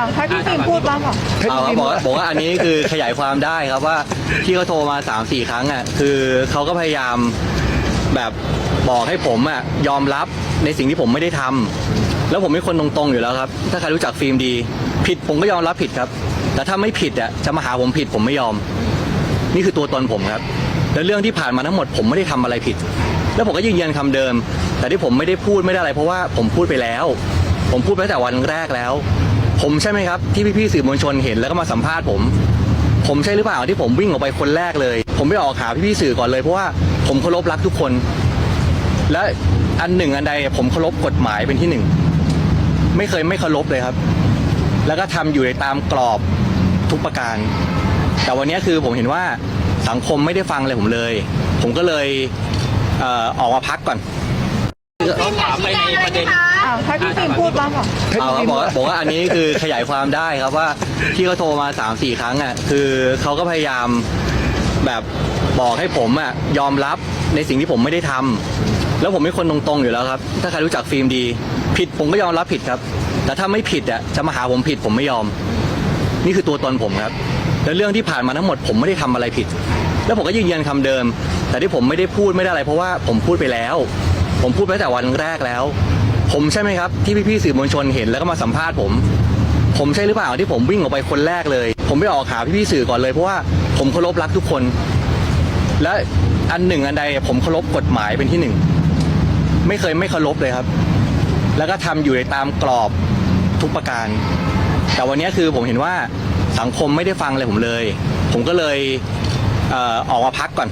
าวถ้าพี่ฟิล์มพูดบ้างก่อนเอาครับบอกว่าบอกว่าอันนี้คือขยายความได้ครับว่าที่เขาโทรมา3ามสี่ครั้งอะคือเขาก็พยายามแบบบอกให้ผมอะยอมรับในสิ่งที่ผมไม่ได้ทำแล้วผมเป็นคนตรงๆอยู่แล้วครับ ถ้าใครรู้จักฟิล์มดี ผิดผมก็ยอมรับผิดครับ แต่ถ้าไม่ผิดอะจะมาหาผมผิดผมไม่ยอม นี่คือตัวตนผมครับ แล้วเรื่องที่ผ่านมาทั้งหมดผมไม่ได้ทำอะไรผิด แล้วผมก็ยืนยันคำเดิม แต่ที่ผมไม่ได้พูดไม่ได้อะไร เพราะว่าผมพูดไปแล้ว ผมพูดไปตั้งแต่วันแรกแล้ว ผมใช่ไหมครับที่พี่ๆสื่อมวลชนเห็นแล้วก็มาสัมภาษณ์ผม ผมใช่หรือเปล่าที่ผมวิ่งออกไปคนแรกเลย ผมไม่ออกหาพี่ๆสื่อก่อนเลยเพราะว่าผมเคารพรักทุกคน และอันหนึ่งอันใดผมเคารพกฎหมายเป็นที่หนึ่งไม่เคยไม่เคารพเลยครับ แล้วก็ทำอยู่ในตามกรอบทุกประการ แต่วันนี้คือผมเห็นว่าสังคมไม่ได้ฟังอะไรผมเลย ผมก็เลยเออออกมาพักก่อนต้องถามไปในประเด็น อ้าวถ้าพี่ฟิล์มพูดบ้างก่อเอาครับบอกว่าบอกว่าอันนี้คือขยายความได้ครับว่าที่เขาโทรมา3ามสี่ครั้งอะคือเขาก็พยายามแบบบอกให้ผมอะยอมรับในสิ่งที่ผมไม่ได้ทำแล้วผมเป็นคนตรงๆอยู่แล้วครับ ถ้าใครรู้จักฟิล์มดี ผิดผมก็ยอมรับผิดครับ แต่ถ้าไม่ผิดอะจะมาหาผมผิดผมไม่ยอม นี่คือตัวตนผมครับ แล้วเรื่องที่ผ่านมาทั้งหมดผมไม่ได้ทำอะไรผิด แล้วผมก็ยืนยันคำเดิม แต่ที่ผมไม่ได้พูดไม่ได้อะไร เพราะว่าผมพูดไปแล้ว ผมพูดไปตั้งแต่วันแรกแล้ว ผมใช่ไหมครับที่พี่ๆสื่อมวลชนเห็นแล้วก็มาสัมภาษณ์ผม ผมใช่หรือเปล่าที่ผมวิ่งออกไปคนแรกเลย ผมไม่ออกหาพี่ๆสื่อก่อนเลยเพราะว่าผมเคารพรักทุกคน และอันหนึ่งอันใดผมเคารพกฎหมายเป็นที่หนึ่งไม่เคยไม่เคารพเลยครับ แล้วก็ทำอยู่ในตามกรอบทุกประการ แต่วันนี้คือผมเห็นว่าสังคมไม่ได้ฟังอะไรผมเลย ผมก็เลยเออออกมาพักก่อน